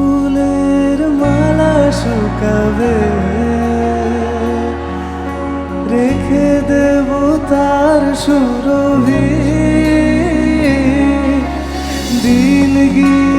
ফুলের মালা শুকাবে। রেখে দেব তার সুরভি। দিন গিয়ে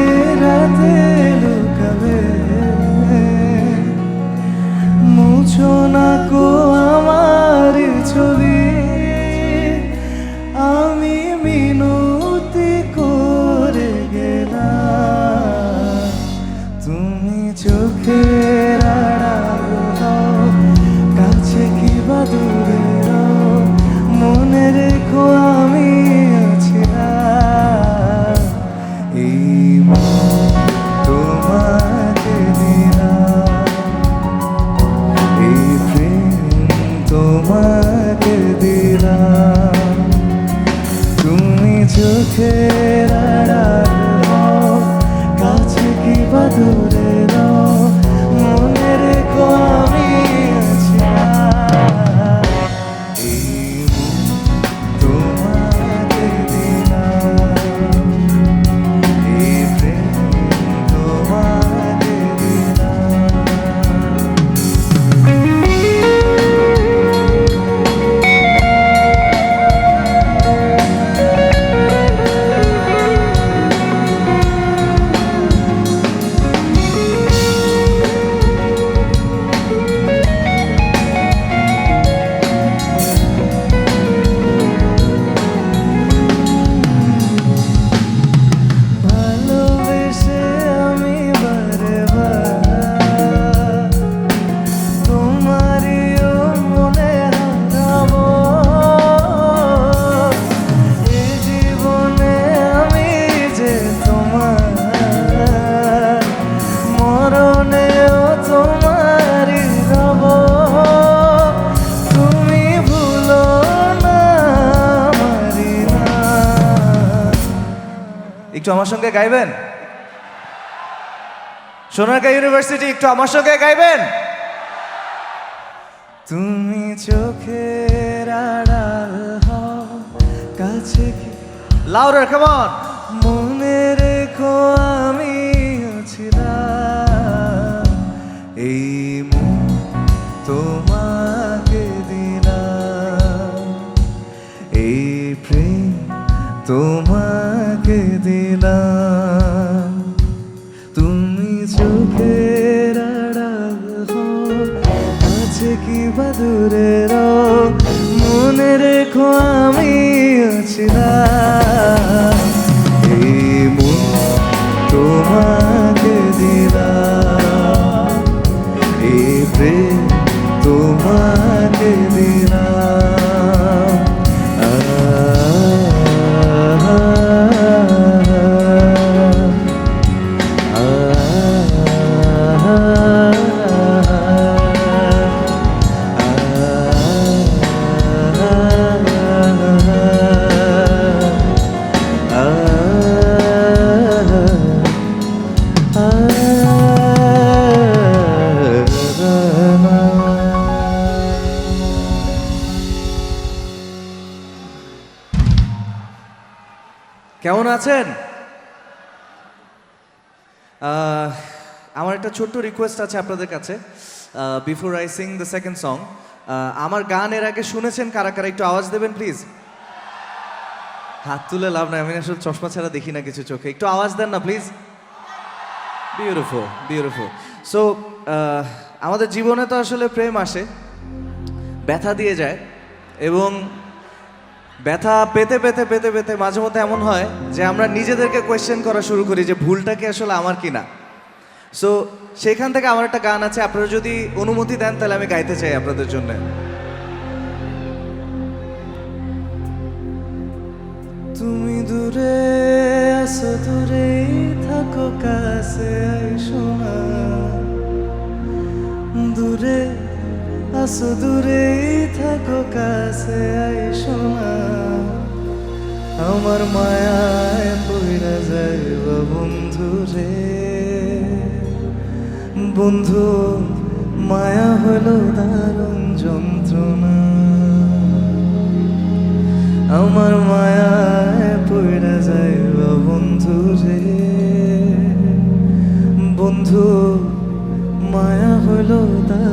সঙ্গে গাইবেন? সোনারগাঁ ইউনিভার্সিটি একটু আমার সঙ্গে গাইবেন? তুমি চোখে আড়াল কাছে লাউডার কেমন মনে রেখো ছোট্ট রিকোয়েস্ট আছে আপনাদের কাছে। Before I sing the second song আমার গান এর আগে শুনেছেন কারা কারা? একটু আওয়াজ দেবেন প্লিজ হাত তুলে লাভ নাই, আমি আসলে চশমা ছাড়া দেখি না কিছু চোখে। একটু আওয়াজ দেন না প্লিজ বিউটিফুল বিউটিফুল সো আমাদের জীবনে তো আসলে প্রেম আসে, ব্যথা দিয়ে যায়, এবং ব্যথা পেতে পেতে পেতে পেতে মাঝে মধ্যে এমন হয় যে আমরা নিজেদেরকে কোয়েশ্চেন করা শুরু করি যে ভুলটা কি আসলে আমার কি না সো সেখান থেকে আমার একটা গান আছে, আপনারা যদি অনুমতি দেন, তাহলে আমি গাইতে চাই আপনাদের জন্য। তুমি দূরে আসো দূরে থাকো, কাছে আইসো দূরে আসো দূরে থাকো, কাছে আইসো আমার মায়ায় পইরা যাইব বন্ধু রে। বন্ধু, মায়া হলো দারুণ যন্ত্রণা। আমার মায়ায় পড়া যায় বন্ধু রে। বন্ধু, মায়া হলো দারুণ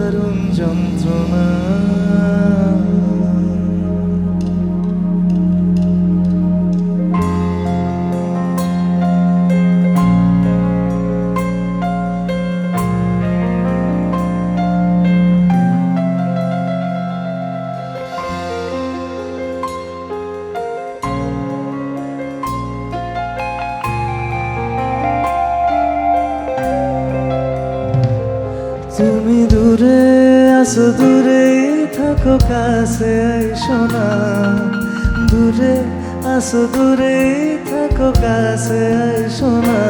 আসো দূরে থাকো, কাছে আইসো না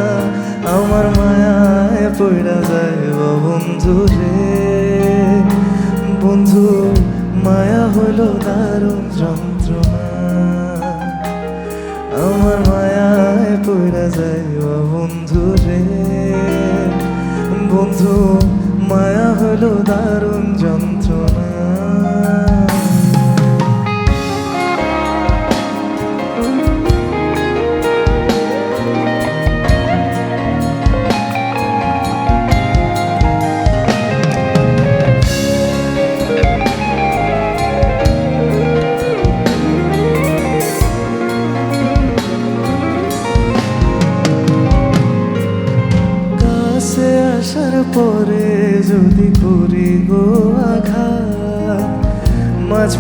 আমার মায়ায় পড়া যায় বন্ধু রে। বন্ধু, মায়া হলো দারুণ যন্ত্রণা। আমার মায়ায় পড়া যায় বন্ধু রে। বন্ধু, মায়া হলো দারুণ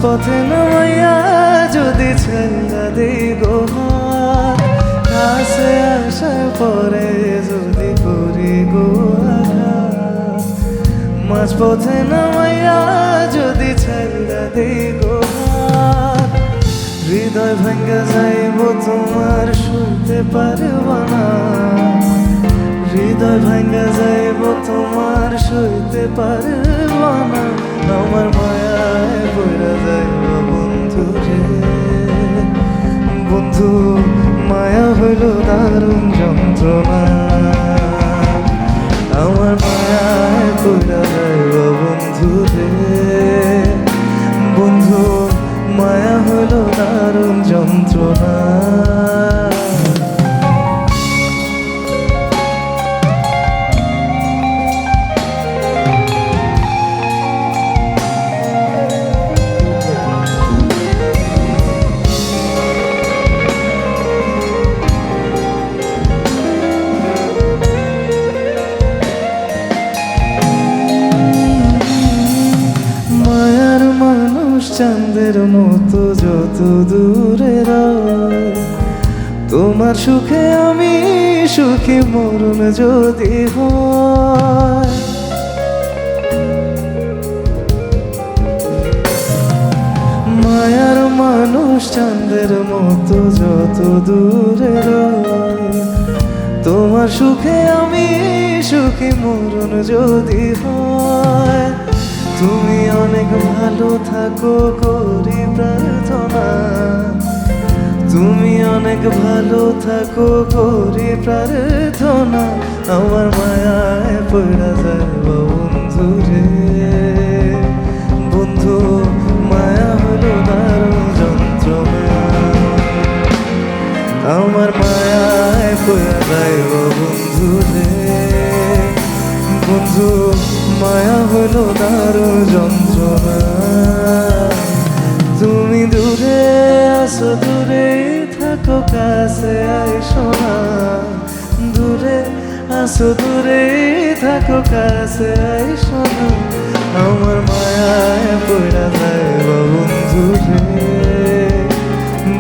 মাঝপথে নামাইয়া যদি ছেঙ্গা দিই গো হাত, কাছে আসার পরে যদি করি গো আঘাত। মাঝপথে নামাইয়া যদি ছেঙ্গা দিই গো হাত, হৃদয় ভাঙ্গা যাইব তোমার শুনতে পারবা না। হৃদয় ভাঙ্গা যাইব তোমার সইতে পারব না আমার মায়ায় পড়া যাইব বন্ধু রে বন্ধু, মায়া হইল দারুণ যন্ত্রণা। আমার মায়ায় পড়া যাইব বন্ধু রে। বন্ধু, মায়া হইল দারুণ যন্ত্রণা। চাঁদের মতো যত দূরে তোমার সুখে আমি সুখী মরণ যদি মায়ার মানুষ চাঁদের মতো যত দূরে তোমার সুখে আমি সুখী মরণ যদি হয়। তুমি অনেক ভালো থাকো করি প্রার্থনা। তুমি অনেক ভালো থাকো করি প্রার্থনা। আমার মায়ায় পড়া যায় বন্ধু রে। বন্ধু, মায়া হলো দারুণ আমার মায়ায় পড়া যায় বন্ধু রে। বন্ধু মায়া হলো দারুণ যন্ত্রণা। তুমি দূরে আসো দূরে থাকো, কাছে আইসো না। দূরে আসো দূরে থাকো, কাছে আইসো না। আমার মায়ায় পড়া যায় বন্ধু রে।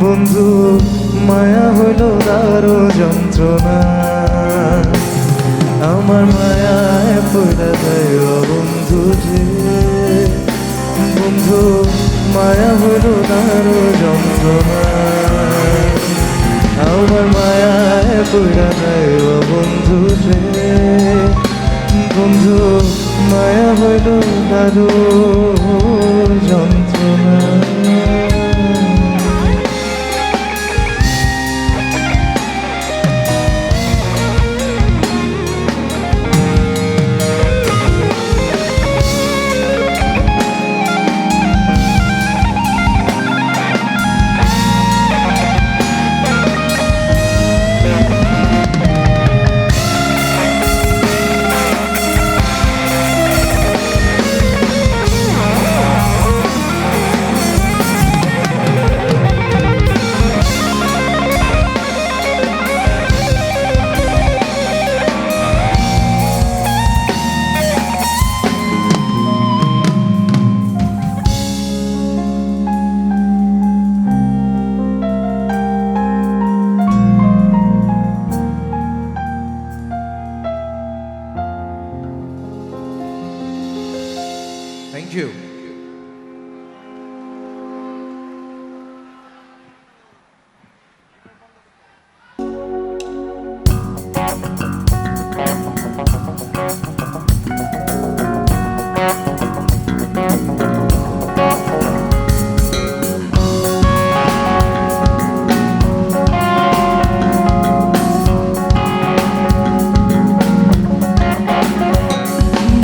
বন্ধু, মায়া হলো দারুণ যন্ত্রণা। আমার মায়ায় পড়া যায় বন্ধু রে বন্ধু, মায়া হলো দারুণ যন্ত্রণা। আমার মায়ায় পড়া যায় বন্ধু রে বন্ধু, মায়া হলো দারুণ যন্ত্রণা।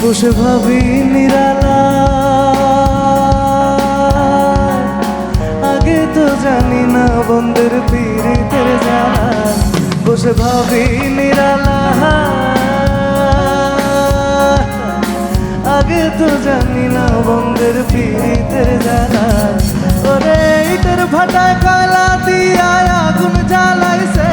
বসে ভাবি নিরালা। আগে তো জানি না বন্ধের পীড়িতের জ্বালা। বসে ভাবি নিরালা। আগে তো জানি না বন্ধের পীড়িতের জ্বালা। ওরে ইটের ভাটায় কয়লা দিয়া আগুন জ্বালাইছে।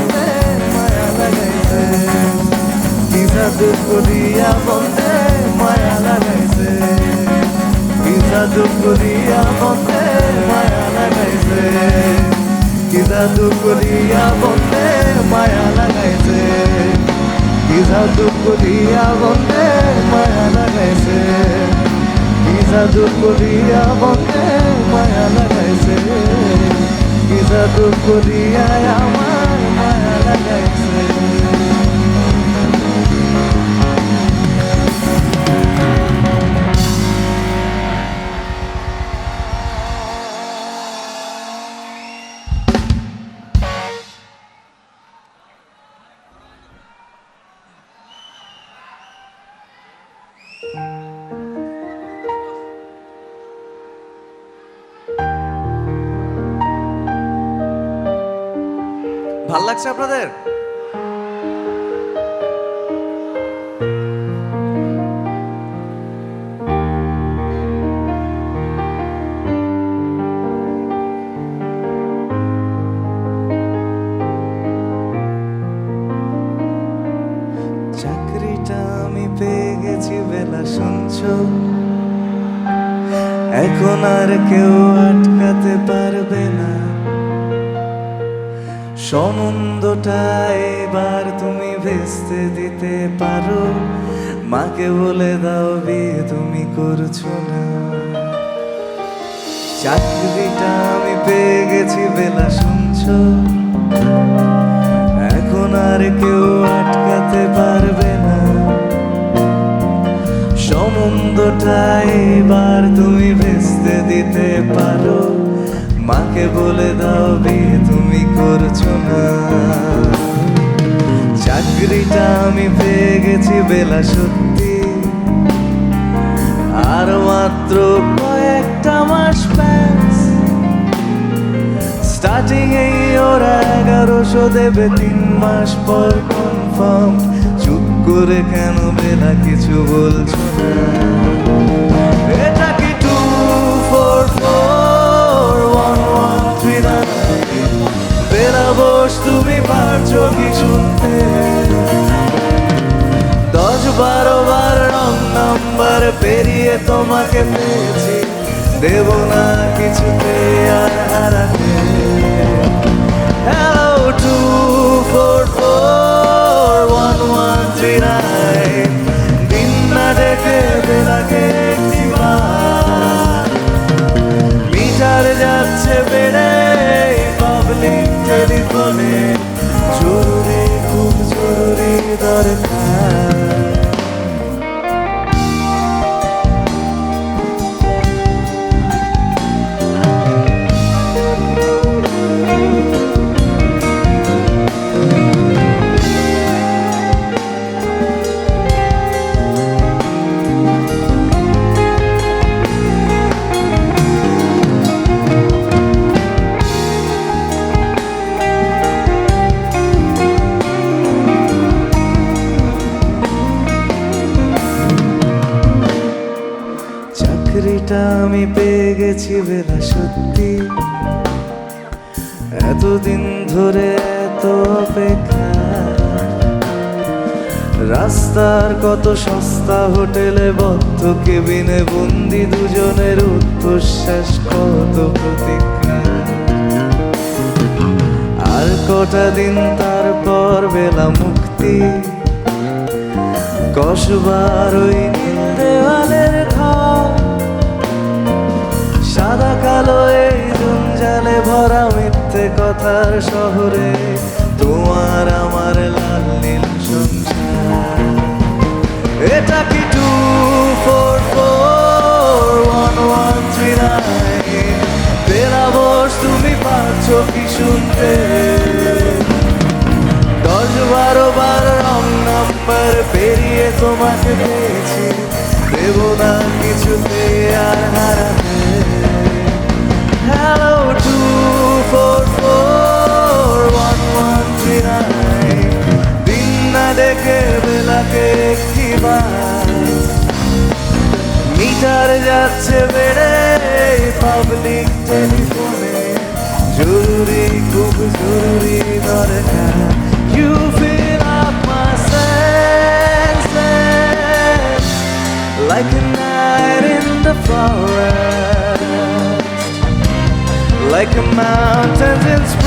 কি জাদু করিয়া বন্দে মায়া লাগাইছে। কি জাদু করিয়া বন্দে মায়া লাগাইছে। কি জাদু করিয়া বন্দে মায়া লাগাইছে। কি জাদু করিয়া বন্দে মায়া লাগাইছে। কি জাদু করিয়া বন্দে মায়া লাগাইছে। কি জাদু করিয়া আমার লাগছে আপনাদের? গেছি বেলা এখন আর কেউ সম্বন্ধটা এবার তুমি ভেস্তে দিতে পারো। মাকে বলে দাও, বিয়ে তুমি করছ না। চাকরিটা আমি পেয়ে গেছি, বেলা শুনছো। এখন আর কেউ আটকাতে পারবে না। সম্বন্ধটা এবার তুমি ভেস্তে দিতে পারো। মাকে বলে দাও বিয়ে তুমি করছ না। চাকরিটা আমি পেয়ে গেছি বেলা সত্যি। আর মাত্র কয়েকটা মাস ব্যাস। স্টার্টিং এই ওরা এগারোশো দেবে তিন মাস পর কনফার্ম চুপ করে কেন বেলা কিছু বলছো না? তুমি পারছ কি শুনতে দশ বারো বার রং নাম্বার পেরিয়ে তোমাকে পেয়েছি। দেব না কিছুতে আর হারাতে। আমি পেয়ে গেছি বেলা সত্যি। এতদিন ধরে এত অপেক্ষা। রাস্তার কত সস্তা হোটেলে বদ্ধ কেবিনে বন্দি দুজনের উচ্ছ্বাস কত প্রতীক্ষা আর কটা দিন তারপর বেলা মুক্তি। কসবার ওই নীল কালো এই জঞ্জালে ভরা মিথ্যে কথার শহরে। তোমার আমার লাল, নীল সংসার এটা কি two four four one one three nine তুমি পাচ্ছ কি শুনতে? দশ বারো বার রং নাম্বার পেরিয়ে তোমাকে পেয়েছি। দেব না কিছুতে আর হারাতে। Like a mountain